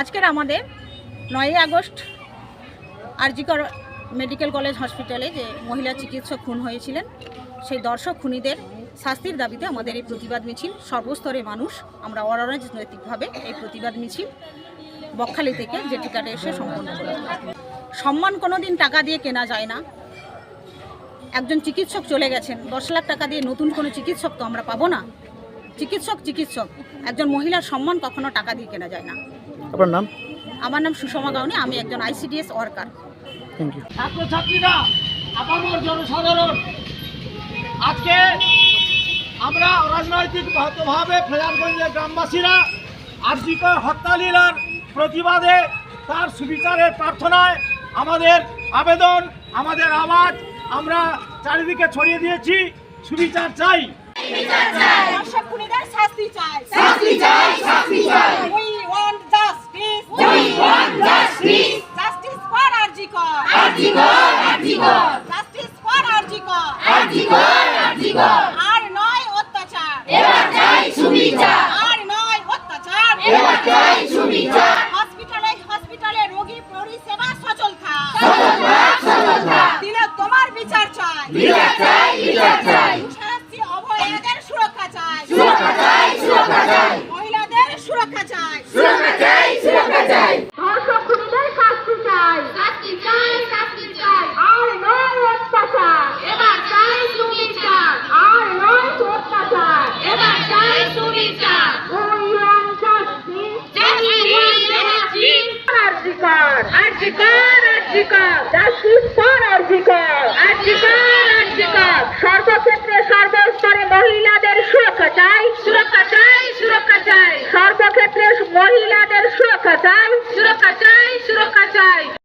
আজকের আমাদের নয় আগস্ট আরজিকর মেডিকেল কলেজ হসপিটালে যে মহিলা চিকিৎসক খুন হয়েছিলেন, সেই দর্শক খুনিদের শাস্তির দাবিতে আমাদের এই প্রতিবাদ মিছিল সর্বস্তরের মানুষ আমরা অরাজনৈতিকভাবে এই প্রতিবাদ মিছিল বকখালি থেকে যে টিকাটা এসে সম্পন্ন করি। সম্মান কোনো দিন টাকা দিয়ে কেনা যায় না। একজন চিকিৎসক চলে গেছেন দশ লাখ টাকা দিয়ে নতুন কোনো চিকিৎসক তো আমরা পাবো না। চিকিৎসক চিকিৎসক একজন মহিলার সম্মান কখনো টাকা দিয়ে কেনা যায় না। আপনার নাম? আমার নাম সুষমা গাউনি আমি একজন আইসিডিএস ওয়ার্কার। ছাত্রছাত্রীরা আপামর জনসাধারণ আজকে আমরা রাজনৈতিক রাজনৈতিকভাবে ফেজারগঞ্জের গ্রামবাসীরা আর্জিকর হত্যালীলার প্রতিবাদে তার সুবিচারের প্রার্থনায় আমাদের আবেদন আমাদের আওয়াজ আমরা চারিদিকে ছড়িয়ে দিয়েছি। সুবিচার চাই। শাস্তি চাই। শাস্তি চাই শাস্তি চাই। We want justice we want justice justice for RG Kar RG Kar RG Kar justice for RG Kar RG Kar RG Kar আর নয় অত্যাচার এবার চাই সুবিচার আর নয় অত্যাচার এবার চাই হসপিটালে হসপিটালে রোগী পরিষেবা সচল থাক। সচল থাক সচল থাক। দিলে তোমার বিচার চাই। বিচার চাই বিচার চাই মুশারফি অভয়াদের সুরক্ষা চাই সুরক্ষা চাই সুরক্ষা চাই মহিলাদের সুরক্ষা চাই সুরক্ষা চাই সুরক্ষা চাই ধর্ষক খুনিদের শাস্তি চাই শাস্তি চাই শাস্তি চাই আর নয় অত্যাচার এবার চাই সুবিচার আর নয় অত্যাচার এবার চাই সুবিচার We want justice. Justice. Arjikar. Arjikar. Arjikar. Justice for Arjikar. Arjikar. Arjikar. সর্বক্ষেত্রে সর্বস্তরে মহিলাদের সুরক্ষা চাই সুরক্ষা চাই সুরক্ষা চাই সর্বক্ষেত্রে মহিলাদের সুরক্ষা চাই সুরক্ষা চাই সুরক্ষা চাই